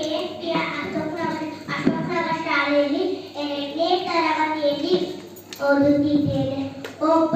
ಕೆಎಸ್ಪಿಯ ಅಶೋಕನಗರ ಶಾಲೆಯಲ್ಲಿ ಎರಡನೇ ತರಗತಿಯಲ್ಲಿ ಒಬ್ಬ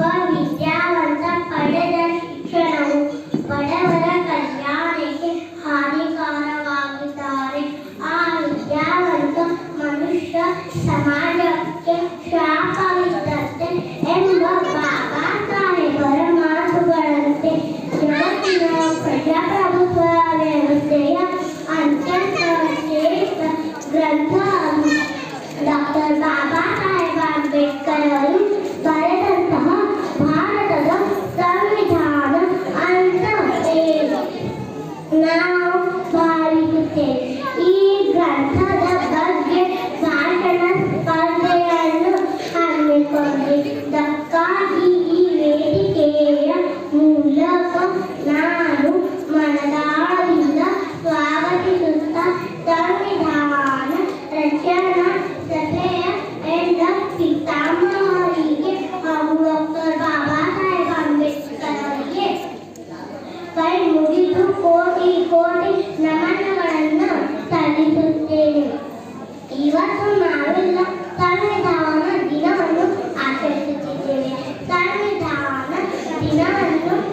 里面很多很多很多